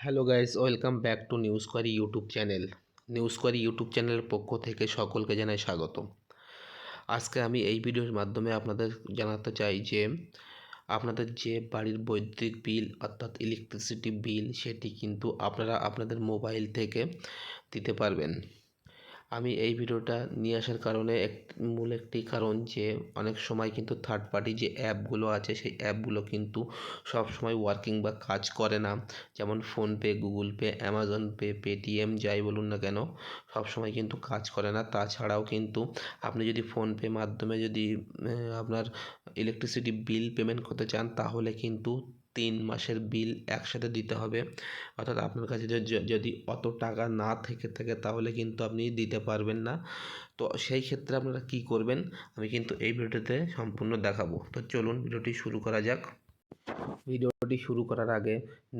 Hello guys, welcome back to news query YouTube channel. News query YouTube চ্যানেলের পক্ষ থেকে সকলকে জানাই স্বাগত আজকে আমি এই ভিডিওর মাধ্যমে আপনাদের জানাতে চাই যে, আপনাদের যে বাড়ির বৈদ্যুতিক বিল অর্থাৎ ইলেকট্রিসিটি বিল সেটি কিন্তু আপনারা আপনাদের মোবাইল থেকে দিতে পারবেন। আমি এই ভিডিওটা নিয়ে আসার কারণে এক, মূল একটি কারণ যে অনেক সময় কিন্তু থার্ড পার্টি যে অ্যাপগুলো আছে, সেই অ্যাপগুলো কিন্তু সব সময় ওয়ার্কিং বা কাজ করে না। যেমন PhonePe Google Pay Amazon Pay Paytm যাই বলুন না কেন, সব সময় কিন্তু কাজ করে না। তাছাড়াও কিন্তু আপনি যদি ফোনপে মাধ্যমে যদি আপনার ইলেকট্রিসিটি বিল পেমেন্ট করতে চান, তাহলে কিন্তু তিন মাসের বিল একসাথে দিতে হবে। অর্থাৎ আপনার কাছে যদি অত টাকা না থেকে থাকে তাহলে কিন্তু আপনি দিতে পারবেন না। তো সেই ক্ষেত্রে আপনারা কি করবেন, আমি কিন্তু এই ভিডিওতে সম্পূর্ণ দেখাবো। তো চলুন ভিডিওটি শুরু করা যাক। ভিডিওটি শুরু করার আগে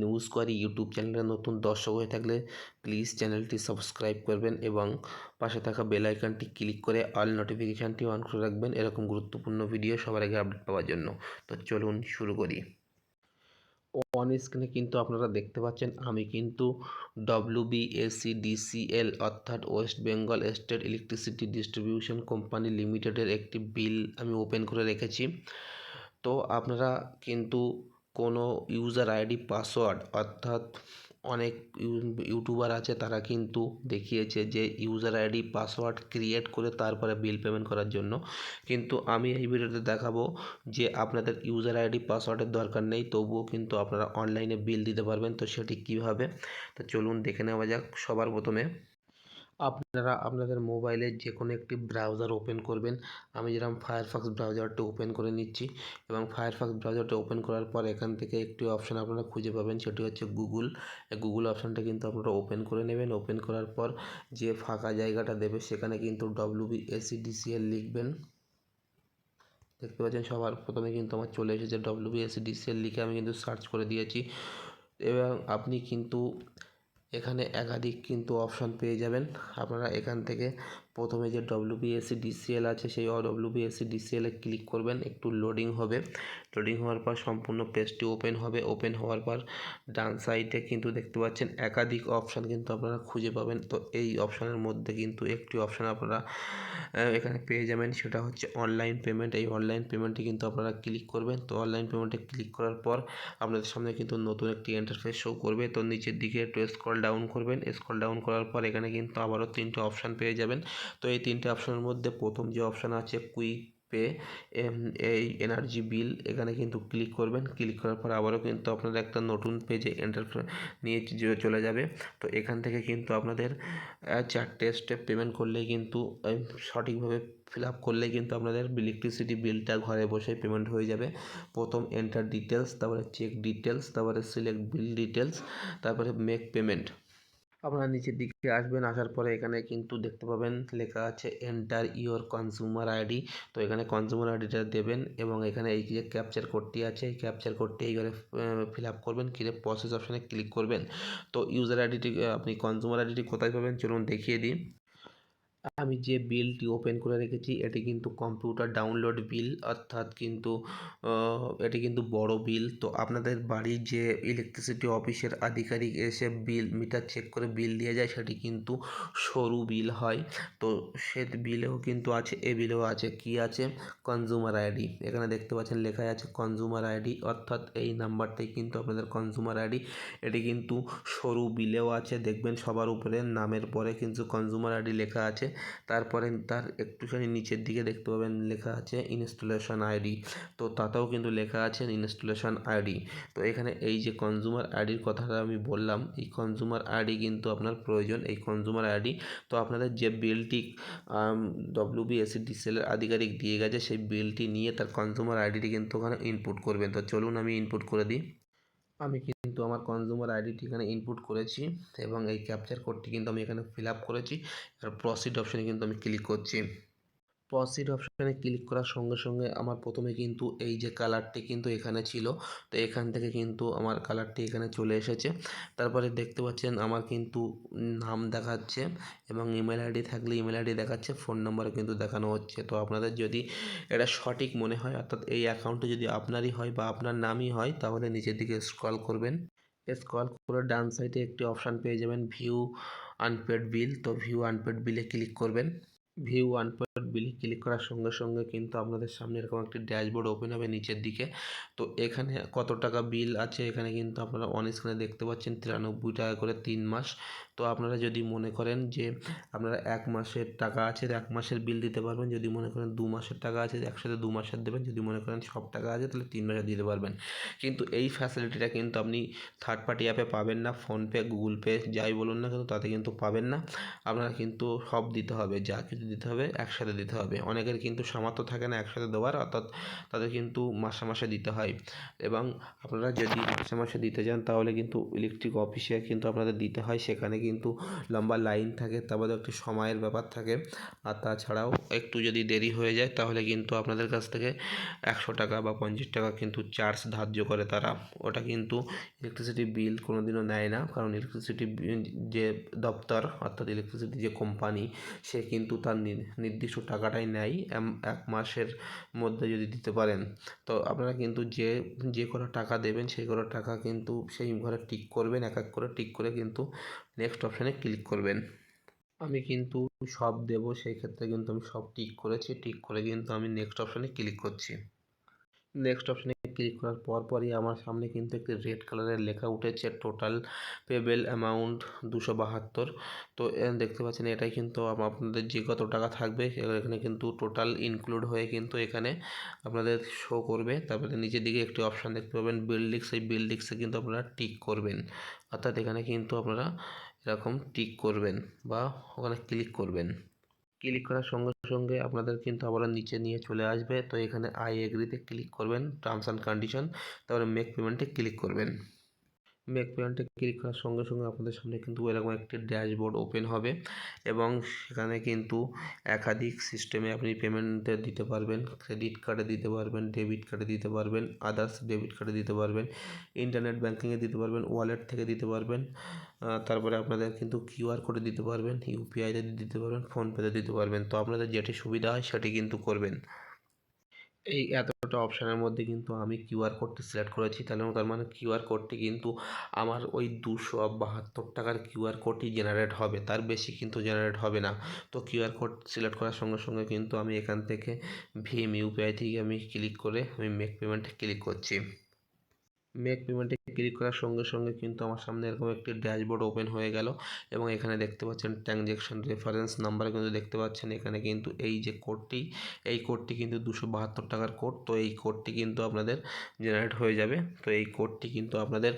নিউজ কোয়ারি ইউটিউব চ্যানেলে নতুন দর্শক হয়ে থাকলে প্লিজ চ্যানেলটি সাবস্ক্রাইব করবেন এবং পাশে থাকা বেল আইকনটি ক্লিক করে অল নোটিফিকেশানটি অন করে রাখবেন। এরকম গুরুত্বপূর্ণ ভিডিও সবার আগে আপডেট পাওয়ার জন্য। তো চলুন শুরু করি। অন স্ক্রিনে কিন্তু আপনারা দেখতে পাচ্ছেন, আমি কিন্তু ডব্লিউবিএসি ডিসিএল অর্থাৎ West Bengal state electricity distribution company লিমিটেডের একটি বিল আমি ওপেন করে রেখেছি। তো আপনারা কিন্তু কোনো ইউজার আইডি পাসওয়ার্ড অর্থাৎ অনেক ইউটিউবার আছে, তারা কিন্তু দেখিয়েছে যে ইউজার আইডি পাসওয়ার্ড ক্রিয়েট করে তারপরে বিল পেমেন্ট করার জন্য। কিন্তু আমি এই ভিডিওতে দেখাবো যে আপনাদের ইউজার আইডি পাসওয়ার্ডের দরকার নেই, তবুও কিন্তু আপনারা অনলাইনে বিল দিতে পারবেন। তো সেটি কীভাবে? তো চলুন দেখে নেওয়া যাক সবার প্রথমে। আপনারা আপনাদের মোবাইলে যে কোনো একটি ব্রাউজার ওপেন করবেন। আমি যেরকম ফায়ারফক্স ব্রাউজারটা ওপেন করে নিচ্ছি এবং ফায়ারফক্স ব্রাউজারটা ওপেন করার পর এখান থেকে একটি অপশান আপনারা খুঁজে পাবেন, সেটি হচ্ছে গুগল গুগল অপশানটা কিন্তু আপনারা ওপেন করে নেবেন। ওপেন করার পর যে ফাঁকা জায়গাটা দেবে, সেখানে কিন্তু ডব্লিউবি এসি ডিসিএল লিখবেন। দেখতে পাচ্ছেন সবার প্রথমে কিন্তু আমার চলে এসেছে ডব্লিউবি এসি ডিসিএল লিখে আমি কিন্তু সার্চ করে দিয়েছি। এবং আপনি কিন্তু এখানে একাধিক কিন্তু অপশান পেয়ে যাবেন। আপনারা এখান থেকে প্রথমে যে ডব্লিউবিএসসি ডিসিএল আছে, সেই ডব্লিউবিএসসি ডিসিএলে ক্লিক করবেন, একটু লোডিং হবে। লোডিং হওয়ার পর সম্পূর্ণ পেজটি ওপেন হবে। ওপেন হওয়ার পর ডান সাইডে কিন্তু দেখতে পাচ্ছেন একাধিক অপশান কিন্তু আপনারা খুঁজে পাবেন। তো এই অপশানের মধ্যে কিন্তু একটি অপশান আপনারা এখানে পেয়ে যাবেন, সেটা হচ্ছে অনলাইন পেমেন্ট এই অনলাইন পেমেন্টে কিন্তু আপনারা ক্লিক করবেন। তো অনলাইন পেমেন্টে ক্লিক করার পর আপনাদের সামনে কিন্তু নতুন একটি ইন্টারফেস শো করবে। তো নিচের দিকে একটু স্ক্রল ডাউন করবেন। স্ক্রল ডাউন করার পর এখানে কিন্তু আবারও তিনটে অপশান পেয়ে যাবেন। তো এই তিনটে অপশানের মধ্যে প্রথম যে অপশান আছে কুইক পে এই এনার্জি বিল, এখানে কিন্তু ক্লিক করবেন। ক্লিক করার পর আবারও কিন্তু আপনাদের একটা নতুন পেজে এন্টার নিয়ে চলে যাবে। তো এখান থেকে কিন্তু আপনাদের চারটে স্টেপ পেমেন্ট করলেই কিন্তু সঠিকভাবে ফিল আপ করলেই কিন্তু আপনাদের ইলেকট্রিসিটি বিলটা ঘরে বসে পেমেন্ট হয়ে যাবে। প্রথম এন্টার ডিটেলস তারপরে চেক ডিটেলস তারপরে সিলেক্ট বিল ডিটেলস তারপরে মেক পেমেন্ট। আপনারা নিচের দিকে আসবেন, আসার পরে এখানে কিন্তু দেখতে পাবেন লেখা আছে এন্টার ইওর কনজিউমার আইডি তো এখানে কনজিউমার আইডিটা দেবেন এবং এখানে এই যে ক্যাপচার কোডটি আছে, এই ক্যাপচার কোডটি এইবারে ফিল আপ করবেন কিনে প্রসেস অপশানে ক্লিক করবেন। তো ইউজার আইডিটি আপনি কনজিউমার আইডিটি কোথায় পাবেন? চলুন দেখিয়ে দিই। আমি যে বিলটি ওপেন করে রেখেছি, এটি কিন্তু কম্পিউটার ডাউনলোড বিল, অর্থাৎ কিন্তু এটি কিন্তু বড় বিল। তো আপনাদের বাড়ির যে ইলেকট্রিসিটি অফিসের আধিকারিক এসে বিল মিটার চেক করে বিল দিয়ে যায়, সেটি কিন্তু সরু বিল হয়। তো সে বিলেও কিন্তু আছে, এ বিলেও আছে। কি আছে? কনজিউমার আইডি এখানে দেখতে পাচ্ছেন লেখা আছে কনজিউমার আইডি অর্থাৎ এই নাম্বারটাই কিন্তু আপনাদের কনজিউমার আইডি এটি কিন্তু সরু বিলেও আছে, দেখবেন সবার উপরে, নামের পরে কিন্তু কনজিউমার আইডি লেখা আছে। তারপরে তার একটুখানি নিচের দিকে দেখতে পাবেন লেখা আছে ইনস্টলেশন আইডি তো তাতেও কিন্তু লেখা আছে ইনস্টলেশন আইডি তো এখানে এই যে কনজুমার আইডির কথাটা আমি বললাম, এই কনজুমার আইডি কিন্তু আপনার প্রয়োজন। এই কনজুমার আইডি তো আপনাদের যে বিলটি ডব্লিউবিএসসি ডিসেলের আধিকারিক দিয়ে গেছে, সেই বিলটি নিয়ে তার কনজুমার আইডিটি কিন্তু ওখানে ইনপুট করবেন। তো চলুন আমি ইনপুট করে দিই। আমি কিন্তু আমার কনজিউমার আইডিটি এখানে ইনপুট করেছি এবং এই ক্যাপচার কোডটি কিন্তু আমি এখানে ফিল আপ করেছি। আর প্রসিড অপশানে কিন্তু আমি ক্লিক করছি। প্রসিড অপশানে ক্লিক করার সঙ্গে সঙ্গে আমার প্রথমে কিন্তু এই যে কালারটি কিন্তু এখানে ছিল। তো এখান থেকে কিন্তু আমার কালারটি এখানে চলে এসেছে। তারপরে দেখতে পাচ্ছেন আমার কিন্তু নাম দেখাচ্ছে এবং ইমেল আইডি থাকলে ইমেল আইডি দেখাচ্ছে ফোন নাম্বারও কিন্তু দেখানো হচ্ছে। তো আপনাদের যদি এটা সঠিক মনে হয়, অর্থাৎ এই অ্যাকাউন্টটি যদি আপনারই হয় বা আপনার নামই হয়, তাহলে নিচের দিকে স্ক্রল করবেন। স্ক্রল করে ডান সাইডে একটি অপশান পেয়ে যাবেন ভিউ আনপেড বিল তো ভিউ আনপেড বিলে ক্লিক করবেন। ভিউ ওয়ান পয়েন্ট বিলি ক্লিক করার সঙ্গে সঙ্গে কিন্তু আপনাদের সামনে এরকম একটি ড্যাশবোর্ড ওপেন হবে নিচের দিকে। তো এখানে কত টাকা বিল আছে? এখানে কিন্তু আপনারা অন স্ক্রিনে দেখতে পাচ্ছেন তিরানব্বই টাকা করে তিন মাস। তো আপনারা যদি মনে করেন যে আপনারা এক মাসের টাকা আছে, এক মাসের বিল দিতে পারবেন। যদি মনে করেন দু মাসের টাকা আছে, একসাথে দু মাসের দেবেন। যদি মনে করেন সব টাকা আছে, তাহলে তিন মাসের দিতে পারবেন। কিন্তু এই ফ্যাসিলিটিটা কিন্তু আপনি থার্ড পার্টি অ্যাপে পাবেন না। ফোনপে গুগল পে যাই বলুন না কিন্তু তাতে কিন্তু পাবেন না। আপনারা কিন্তু সব দিতে হবে, যা কিছু দিতে হবে একসাথে দিতে হবে। অনেকের কিন্তু সামর্থ্য থাকে না একসাথে দেওয়ার, অর্থাৎ তাদের কিন্তু মাসে মাসে দিতে হয়। এবং আপনারা যদি মাসে মাসে দিতে যান তাহলে কিন্তু ইলেকট্রিক অফিসে কিন্তু আপনাদের দিতে হয়। সেখানে কিন্তু লম্বা লাইন থাকে তারপরে একটি সময়ের ব্যাপার থাকে। আর তাছাড়াও একটু যদি দেরি হয়ে যায়, তাহলে কিন্তু আপনাদের কাছ থেকে একশো টাকা বা পঞ্চাশ টাকা কিন্তু চার্জ ধার্য করে তারা। ওটা কিন্তু ইলেকট্রিসিটি বিল কোনো দিনও নেয় না, কারণ ইলেকট্রিসিটি যে দপ্তর, অর্থাৎ ইলেকট্রিসিটি যে কোম্পানি সে কিন্তু তার নির্দিষ্ট টাকাটাই নেয় এক মাসের মধ্যে যদি দিতে পারেন। তো আপনারা কিন্তু যে যে কোনো টাকা দেবেন, সেই কোনো টাকা কিন্তু সেই ঘরে টিক করবেন, এক এক করে টিক করে কিন্তু নেক্সট অপশানে ক্লিক করবেন। আমি কিন্তু সব দেব, সেই ক্ষেত্রে কিন্তু আমি সব টিক করেছি। টিক করে কিন্তু আমি নেক্সট অপশানে ক্লিক করছি। নেক্সট অপশানে ক্লিক করার পর পরই আমার সামনে কিন্তু একটি রেড কালারের লেখা উঠেছে টোটাল পেবেল অ্যামাউন্ট দুশো বাহাত্তর। তো দেখতে পাচ্ছেন এটাই কিন্তু আপনাদের যে কত টাকা থাকবে এখানে কিন্তু টোটাল ইনক্লুড হয়ে কিন্তু এখানে আপনাদের শো করবে। তারপরে নিচের দিকে একটি অপশান দেখতে পাবেন বিল্ডিক্স এই বিল্ডিক্সে কিন্তু আপনারা টিক করবেন। অর্থাৎ এখানে কিন্তু আপনারা এরকম টিক করবেন বা ওখানে ক্লিক করবেন। ক্লিক করার সঙ্গে সঙ্গে আপনাদের কিন্তু আবার নিচে নিয়ে চলে আসবে। তো এখানে আই এগ্রিতে ক্লিক করবেন টার্মস অ্যান্ড কন্ডিশন তারপরে মেক পেমেন্টে ক্লিক করবেন। মেক পেমেন্টে ক্লিক করার সঙ্গে সঙ্গে আপনাদের সামনে কিন্তু এরকম একটি ড্যাশবোর্ড ওপেন হবে এবং সেখানে কিন্তু একাধিক সিস্টেমে আপনি পেমেন্টে দিতে পারবেন ক্রেডিট কার্ডে দিতে পারবেন ডেবিট কার্ডে দিতে পারবেন আদার্স ডেবিট কার্ডে দিতে পারবেন ইন্টারনেট ব্যাঙ্কিংয়ে দিতে পারবেন ওয়ালেট থেকে দিতে পারবেন তারপরে আপনাদের কিন্তু কিউআর কোডে দিতে পারবেন ইউপিআইতে দিতে পারবেন ফোনপেতে দিতে পারবেন। তো আপনাদের যেটি সুবিধা হয় সেটি কিন্তু করবেন। এই এতটা অপশানের মধ্যে কিন্তু আমি কিউআর কোডটি সিলেক্ট করেছি। তাহলে তার মানে কিউআর কোডটি কিন্তু আমার ওই দুশো বাহাত্তর টাকার কিউআর কোডটি জেনারেট হবে। তার বেশি কিন্তু জেনারেট হবে না। তো কিউআর কোড সিলেক্ট করার সঙ্গে সঙ্গে কিন্তু আমি এখান থেকে ভিএম ইউপিআই থেকে আমি ক্লিক করে আমি মেক পেমেন্ট ক্লিক করছি। মেক পেমেন্টে ক্লিক করার সঙ্গে সঙ্গে কিন্তু আমার সামনে এরকম একটি ড্যাশবোর্ড ওপেন হয়ে গেল এবং এখানে দেখতে পাচ্ছেন ট্রানজ্যাকশন রেফারেন্স নাম্বার কিন্তু দেখতে পাচ্ছেন। এখানে কিন্তু এই যে কোডটি, এই কোডটি কিন্তু দুশো বাহাত্তর টাকার কোড। তো এই কোডটি কিন্তু আপনাদের জেনারেট হয়ে যাবে। তো এই কোডটি কিন্তু আপনাদের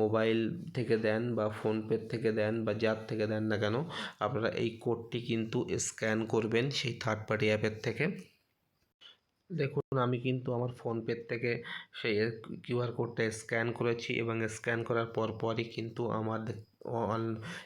মোবাইল থেকে দেন বা ফোনপে থেকে দেন বা যার থেকে দেন না কেন, আপনারা এই কোডটি কিন্তু স্ক্যান করবেন সেই থার্ড পার্টি অ্যাপের থেকে। দেখুন, আমি কিন্তু আমার ফোনপে থেকে সেই কিউআর কোডটা স্ক্যান করেছি এবং স্ক্যান করার পর পরই কিন্তু আমার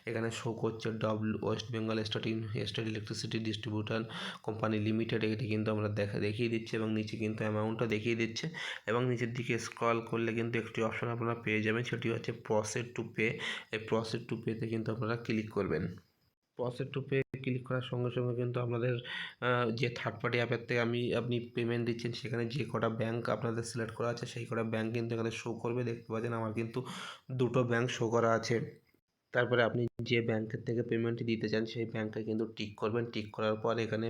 এখানে শো করছে W West Bengal state state electricity distributor company limited. এটি কিন্তু আমরা দেখা দেখিয়ে দিচ্ছে এবং নিচে কিন্তু অ্যামাউন্টটা দেখিয়ে দিচ্ছে এবং নিচের দিকে স্ক্রল করলে কিন্তু একটি অপশন আপনারা পেয়ে যাবেন, সেটি হচ্ছে প্রসেড টু পে এই প্রসেড টু পেতে কিন্তু আপনারা ক্লিক করবেন। প্রসেড টু পে ক্লিক করার সঙ্গে সঙ্গে কিন্তু আপনাদের যে থার্ড পার্টি অ্যাপের থেকে আমি, আপনি পেমেন্ট দিচ্ছেন, সেখানে যে কটা ব্যাঙ্ক আপনাদের সিলেক্ট করা আছে, সেই কটা ব্যাঙ্ক কিন্তু এখানে শো করবে। দেখতে পাচ্ছেন আমার কিন্তু দুটো ব্যাঙ্ক শো করা আছে। তারপরে আপনি যে ব্যাংকের থেকে পেমেন্টটি দিতে চান, সেই ব্যাংকে কিন্তু টিক করবেন। টিক করার পর এখানে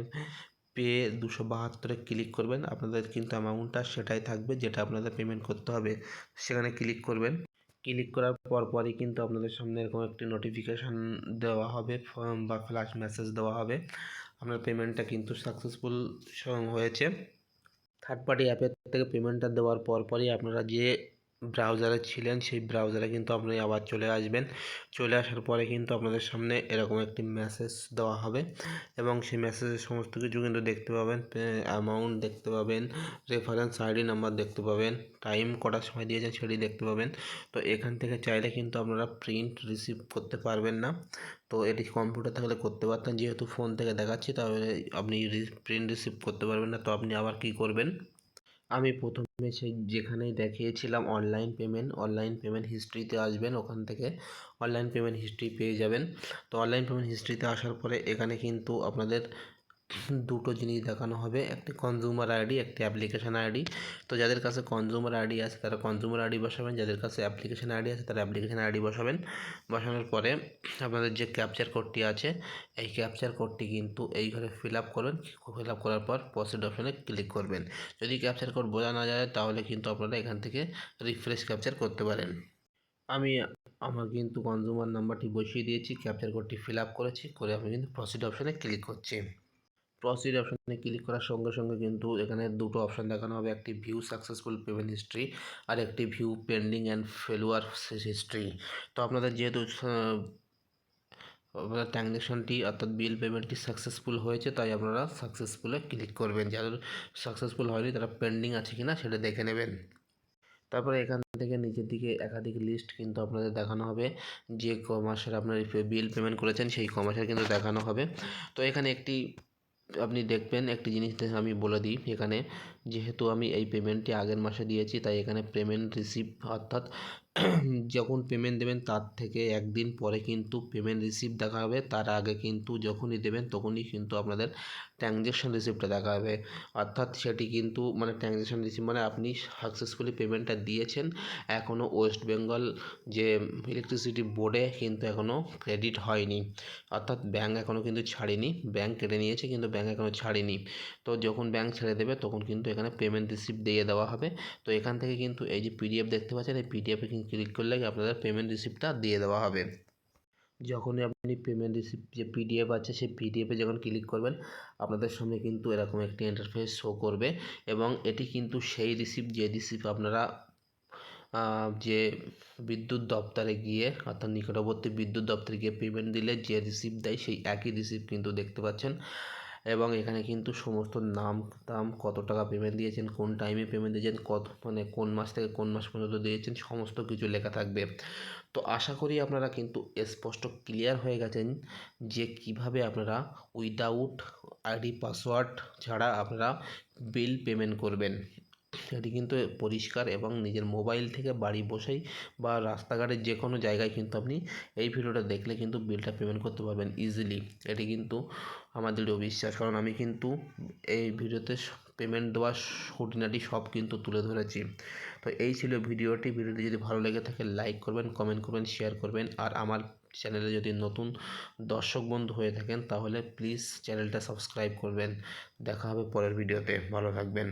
পে দুশো বাহাত্তরে ক্লিক করবেন। আপনাদের কিন্তু অ্যামাউন্টটা সেটাই থাকবে, যেটা আপনাদের পেমেন্ট করতে হবে। সেখানে ক্লিক করবেন। ক্লিক করার পর পরই কিন্তু আপনাদের সামনে এরকম একটি নোটিফিকেশান দেওয়া হবে বা ফ্ল্যাশ মেসেজ দেওয়া হবে। আপনার পেমেন্টটা কিন্তু সাকসেসফুল হয়েছে। থার্ড পার্টি অ্যাপের থেকে পেমেন্টটা দেওয়ার পর পরই আপনারা যে ব্রাউজারে ছিলেন, সেই ব্রাউজারে কিন্তু আপনি আবার চলে আসবেন। চলে আসার পরে কিন্তু আপনাদের সামনে এরকম একটি মেসেজ দেওয়া হবে এবং সেই মেসেজের সমস্ত কিছু কিন্তু দেখতে পাবেন অ্যামাউন্ট দেখতে পাবেন রেফারেন্স আইডি নাম্বার দেখতে পাবেন টাইম কটার সময় দিয়েছেন সেটি দেখতে পাবেন। তো এখান থেকে চাইলে কিন্তু আপনারা প্রিন্ট রিসিভ করতে পারবেন না। তো এটি কম্পিউটার থাকলে করতে পারতেন, যেহেতু ফোন থেকে দেখাচ্ছি, তাহলে আপনি প্রিন্ট রিসিভ করতে পারবেন না, তো আপনি আবার কী করবেন? আমি প্রথমে সেই যেখানেই দেখিয়েছিলাম অনলাইন পেমেন্ট অনলাইন পেমেন্ট হিস্ট্রিতে আসবেন ওখান থেকে অনলাইন পেমেন্ট হিস্ট্রি পেয়ে যাবেন। তো অনলাইন পেমেন্ট হিস্ট্রিতে আসার পরে এখানে কিন্তু আপনাদের দুটো জিনিস দেখানো হবে, একটি কনজিউমার আইডি একটি অ্যাপ্লিকেশান আইডি তো যাদের কাছে কনজিউমার আইডি আছে তারা কনজিউমার আইডি বসাবেন, যাদের কাছে অ্যাপ্লিকেশান আইডি আছে তারা অ্যাপ্লিকেশান আইডি বসাবেন। বসানোর পরে আপনাদের যে ক্যাপচার কোডটি আছে, এই ক্যাপচার কোডটি কিন্তু এই ঘরে ফিল আপ করবেন। ফিল আপ করার পর প্রসিড অপশানে ক্লিক করবেন। যদি ক্যাপচার কোড বোঝা না যায় তাহলে কিন্তু আপনারা এখান থেকে রিফ্রেশ ক্যাপচার করতে পারেন। আমি, আমার কিন্তু কনজিউমার নাম্বারটি বসিয়ে দিয়েছি ক্যাপচার কোডটি ফিল আপ করেছি, করে আমি কিন্তু প্রসিড অপশানে ক্লিক করছি। প্রসিড অপশানে ক্লিক করার সঙ্গে সঙ্গে কিন্তু এখানে দুটো অপশান দেখানো হবে, একটি ভিউ সাকসেসফুল পেমেন্ট হিস্ট্রি আর একটি view pending and failure history তো আপনাদের যেহেতু আপনার ট্রানজ্যাকশনটি অর্থাৎ বিল পেমেন্টটি সাকসেসফুল হয়েছে, তাই আপনারা সাকসেসফুলে ক্লিক করবেন। যাদের সাকসেসফুল হয়নি, তারা পেন্ডিং আছে কি না সেটা দেখে নেবেন। তারপরে এখান থেকে নিচের দিকে একাধিক লিস্ট কিন্তু আপনাদের দেখানো হবে, যে ক মাসের আপনার বিল পেমেন্ট করেছেন, সেই ক মাসের কিন্তু দেখানো হবে। তো এখানে একটি আপনি দেখবেন একটি জিনিস আমি বলে দিই এখানে। যেহেতু আমি এই পেমেন্টটি আগের মাসে দিয়েছি, তাই এখানে পেমেন্ট রিসিভ অর্থাৎ যখন পেমেন্ট দেবেন তার থেকে একদিন পরে কিন্তু পেমেন্ট রিসিভ দেখা হবে তার আগে কিন্তু যখনই দেবেন তখনই কিন্তু আপনাদের ট্রানজ্যাকশান রিসিপ্টটা দেখা হবে অর্থাৎ সেটি কিন্তু মানে ট্রানজ্যাকশান রিসিপ্ট মানে আপনি সাকসেসফুলি পেমেন্টটা দিয়েছেন, এখনও ওয়েস্ট বেঙ্গল যে ইলেকট্রিসিটি বোর্ডে কিন্তু এখনও ক্রেডিট হয়নি। অর্থাৎ ব্যাঙ্ক এখনও কিন্তু ছাড়েনি। ব্যাঙ্ক কেটে নিয়েছে কিন্তু ব্যাঙ্ক এখনও ছাড়েনি। তো যখন ব্যাঙ্ক ছেড়ে দেবে তখন কিন্তু এখানে পেমেন্ট রিসিপ্ট দিয়ে দেওয়া হবে। তো এখান থেকে কিন্তু এই যে পিডিএফ দেখতে পাচ্ছেন, এই পিডিএফে কিন্তু ক্লিক করলে আপনাদের পেমেন্ট রিসিপ্টটা দিয়ে দেওয়া হবে। যখনই আপনি পেমেন্ট রিসিপ্ট যে পিডিএফ আছে, সেই পিডিএফে যখন ক্লিক করবেন, আপনাদের সামনে কিন্তু এরকম একটি ইন্টারফেস শো করবে এবং এটি কিন্তু সেই রিসিপ্ট যে রিসিপ্ট আপনারা যে বিদ্যুৎ দপ্তরে গিয়ে, অর্থাৎ নিকটবর্তী বিদ্যুৎ দপ্তরে গিয়ে পেমেন্ট দিলে যে রিসিপ্ট দেয়, সেই একই রিসিপ্ট কিন্তু দেখতে পাচ্ছেন। এবং এখানে কিন্তু সমস্ত নাম, দাম কত টাকা পেমেন্ট দিয়েছেন, কোন টাইমে পেমেন্ট দিয়েছেন, কত মানে কোন মাস থেকে কোন মাস পর্যন্ত দিয়েছেন, সমস্ত কিছু লেখা থাকবে। তো আশা করি আপনারা কিন্তু স্পষ্ট ক্লিয়ার হয়ে গেছেন যে কীভাবে আপনারা উইদাউট আইডি পাসওয়ার্ড ছাড়া আপনারা বিল পেমেন্ট করবেন। এটি কিন্তু পরিষ্কার এবং নিজের মোবাইল থেকে বাড়ি বসেই বা রাস্তাঘাটের যে কোনো জায়গায় কিন্তু আপনি এই ভিডিওটা দেখলে কিন্তু বিলটা পেমেন্ট করতে পারবেন ইজিলি এটি কিন্তু আমার দৃঢ় বিশ্বাস। কারণ আমি কিন্তু এই ভিডিওতে পেমেন্ট দেওয়ার খুঁটিনাটি সব কিন্তু তুলে ধরেছি। তো এই ছিল ভিডিওটি। ভিডিওটি যদি ভালো লেগে থাকে লাইক করবেন কমেন্ট করবেন শেয়ার করবেন। আর আমার চ্যানেলে যদি নতুন দর্শক বন্ধু হয়ে থাকেন, তাহলে প্লিজ চ্যানেলটা সাবস্ক্রাইব করবেন। দেখা হবে পরের ভিডিওতে। ভালো থাকবেন।